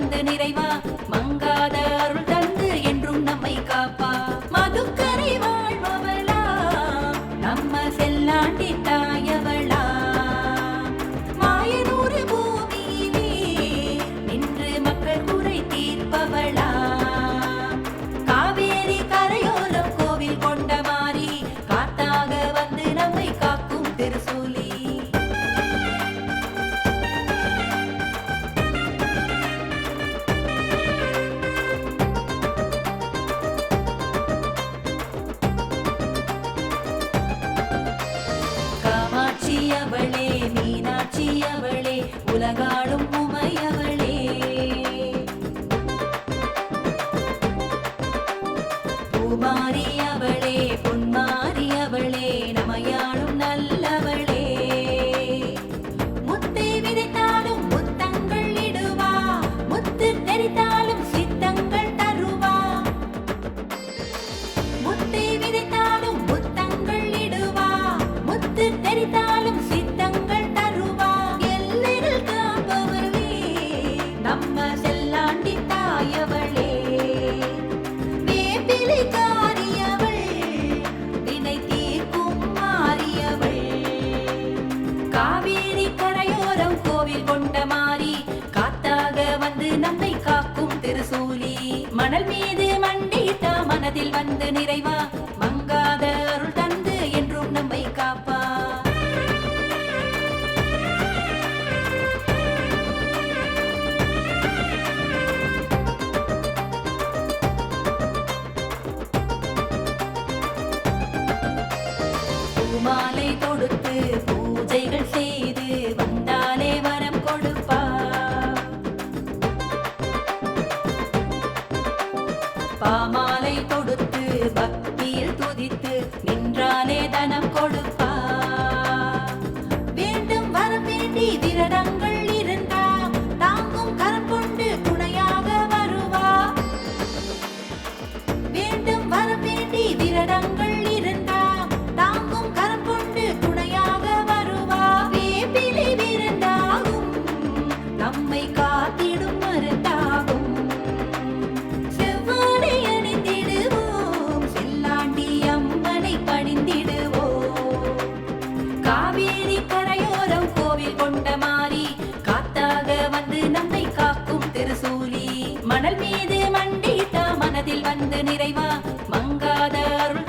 நிறைவா? மங்காத அருள் தந்து என்றும் நம்மை காப்பா. மதுக்கரை வாழ்பவளா? நம்ம செல்லாண்டி தாயவளா? மாயனூறு பூமியிலே நின்று மக்கள் குறை தீர்ப்பவளா? அவளே மீனாட்சி அவளே உலகாளும் உமையவளே. பூமாரி அவளே பொன்மாரி அவளே நமையாளும் நல்லவளே. முத்தை விதைத்தாலும் முத்தங்கள் இடுவா முத்து தெரித்தாலும் சித்தங்கள் தருவா. முத்தை விதைத்தாலும் முத்தங்கள் இடுவா முத்து தெரித்தாலும் நம்ம செல்லாண்டி தாயவளே. வேப்பிலை காரியவள் வினை தீர்க்கும் மாறியவள் காவேரி கரையோரம் கோவில் கொண்ட மாறி காத்தாக வந்து நம்மை காக்கும் திருசூலி. மணல் மீது மண்டியிட்ட மனதில் வந்து நிறைவா மாலை கொடுத்து நிறைவா மங்காத அருள்